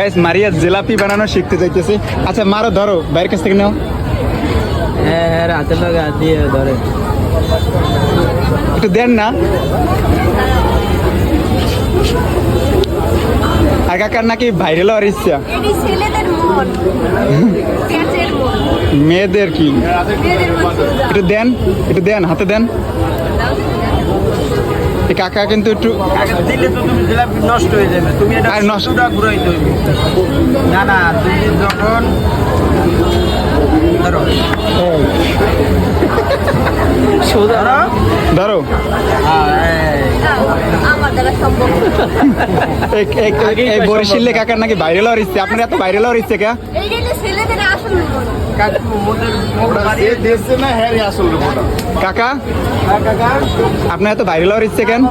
Guys মারিয়া জিলাপি বানানো শিখতে যাইতেছে। আচ্ছা মারো ধরো বাইরের কাছ থেকে নাও। হ্যাঁ হ্যাঁ হাতের লগে হাত দিয়ে ধরে। একটু দেন না। আর কাকার নাকি ভাইরাল হওয়ার ইচ্ছা। মেয়েদের কি? একটু দেন একটু দেন হাতে দেন। কাকা কিন্তু একটু দিলে তো তুমি জিলাপি নষ্ট হয়ে যাবে। তুমি এটা আর ঘুরাইতে না না তুমি যখন ধরো। এই- এই কাকার নাকি ভাইরাল হওয়ার ইচ্ছে? আপনার এত ভাইরাল হওয়ার ইচ্ছে কে? কাকু কাকা? হ্যাঁ, আপনার এত ভাইরাল হওয়ার ইচ্ছে কেন?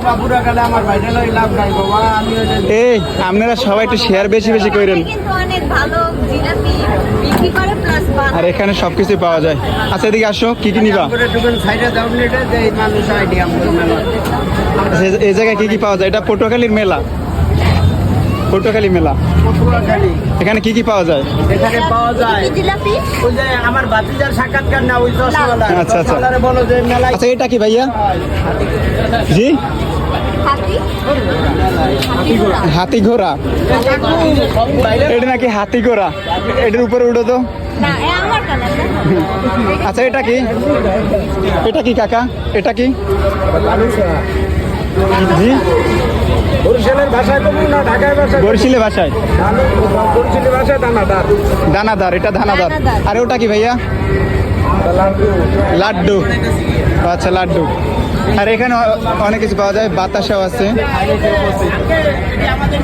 এই আপনারা সবাই একটু শেয়ার বেশি বেশি করেন। কিন্তু অনেক ভালো জিলাপি বিক্রি করে প্লাস আর এখানে সবকিছু পাওয়া যায়। আচ্ছা এদিকে আসো কি কি নিবা? আচ্ছা, এই- এই জায়গায় কি কি পাওয়া যায়? এটা পটুয়াখালীর মেলা। পটুয়াখালী মেলা। এখানে কি কি পাওয়া যায়? এখানে পাওয়া যায় জিলাপি। ওই যে আমার ভাতিজার সাক্ষাৎকার না ওই চশমালা আচ্ছা, আচ্ছা। বলো যে মেলায় আচ্ছা এটা কি ভাইয়া? জি? হাতি। হাতি ঘোড়া। এটা নাকি হাতি ঘোড়া? এটার উপরে উঠো তো। না এ আমার কালার না। আচ্ছা এটা কি? এটা কি কাকা? এটা কি? জি? বরিশালের ভাষায় তো না ঢাকার ভাষায় বরিশিলে ভাষায়? বরিশালের ভাষায় দানাদার। দানাদার এটা দানাদার। আর ওটা কি ভাইয়া? লাড্ডু। আচ্ছা লাড্ডু। আর এখানে অনেক কিছু পাওয়া যায় বাতাসাও আছে। আমাদের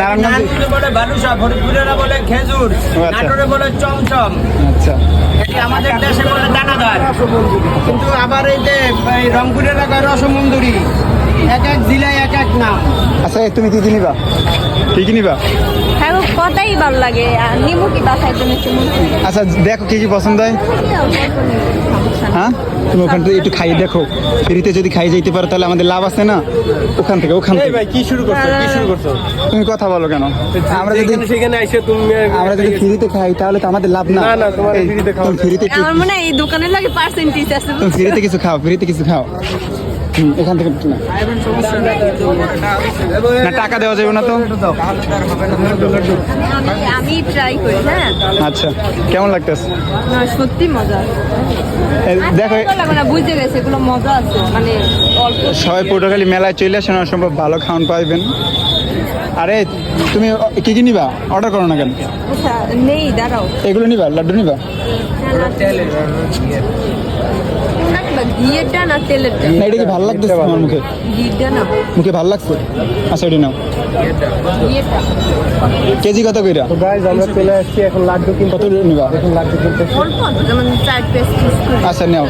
নারায়ণগঞ্জে বলে বালুসা ফরিদপুরেরা খেজুর। আচ্ছা। নাটোরে বলে চমচম। আচ্ছা। এটি আমাদের দেশে বলে দানাদার। কিন্তু আবার এই যে রংপুরের এলাকায় রসমন্দুরি এক এক জেলায় এক এক নাম। আচ্ছা তুমি কি কি নিবা? কি কি নিবা? হ্যাঁ কথাই ভালো লাগে। আর নিমু কি বাসায় আচ্ছা দেখো কি কি পছন্দ হয়। হ্যাঁ? তুমি ওখান থেকে একটু খাইয়ে দেখো। ফ্রিতে যদি খাই যাইতে পারো তাহলে আমাদের লাভ আছে না? ওখান থেকে ওখান থেকে। ভাই কি শুরু করছ? কি শুরু করছ? তুমি কথা বলো কেন? আমরা যদি সেখানে আইসে তুমি আমরা যদি ফ্রিতে খাই তাহলে তো আমাদের লাভ না। না, না, তোমার ফ্রিতে তুমি ফ্রিতে আমার মনে হয় এই দোকানের লাগে পার্সেন্টেজ আছে তুমি ফ্রিতে কিছু খাও ফ্রিতে কিছু খাও। এখান থেকে না টাকা দেওয়া যাবে না তো? আমি- ট্রাই করি হ্যাঁ। আচ্ছা কেমন লাগতেছে? না সত্যি মজা। দেখো বুঝতে গেছে এগুলো মজা আছে মানে সবাই পটুয়াখালী মেলায় চলে আসেন সম্ভব ভালো খাওয়ান পাইবেন। আরে তুমি কি কি নিবা? অর্ডার করো না কেন? আচ্ছা নেই দাঁড়াও। এগুলো নিবা লাড্ডু নিবা? ঘিয়েরটা না তেলেরটা? না এটা কি ভালো লাগতেছে তোমার মুখে? ঘিটা না। মুখে ভালো লাগছে? আচ্ছা এটা নাও। ঘিয়েরটা কেজি কত কইরা? তো গাইস আমরা চলে আসছি এখন লাড্ডু কিনতে। কত নিবা? এখন লাড্ডু কিনতে। অল্প যেমন চার পিস আচ্ছা নাও।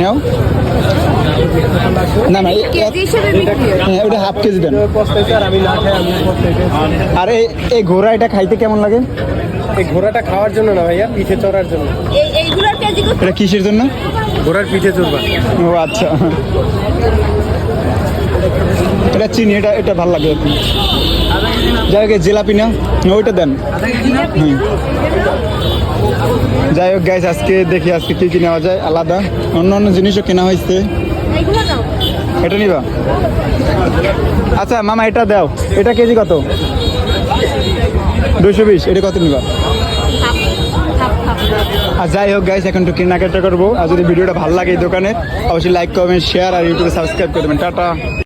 নাও। না না হয়? হ্যাঁ, ওটা হাফ কেজি দেন। আর আমি না খাই আমি পস্তাইছে আর এই ঘোড়া এটা খাইতে কেমন লাগে? এই ঘোড়াটা খাওয়ার জন্য না ভাইয়া পিঠে চড়ার জন্য। এটা কিসের জন্য? ঘোড়ার পিঠে চড়বা ও আচ্ছা। এটা চিনি এটা এটা ভালো লাগে। যাই হোক জিলাপি না, ওইটা দেন। যাই হোক গাইস আজকে দেখি আজকে কি কি নেওয়া যায় আলাদা। অন্য অন্য জিনিসও কেনা হয়েছে। এটা নিবা। আচ্ছা মামা, এটা দাও। এটা কেজি কত? দুশো বিশ। এটা কত নিবা? আর যাই হোক গাইস এখন একটু কেনাকাটা করব। আর যদি ভিডিওটা ভালো লাগে এই দোকানে, অবশ্যই লাইক করবেন শেয়ার আর ইউটিউবে সাবস্ক্রাইব করবেন টাটা।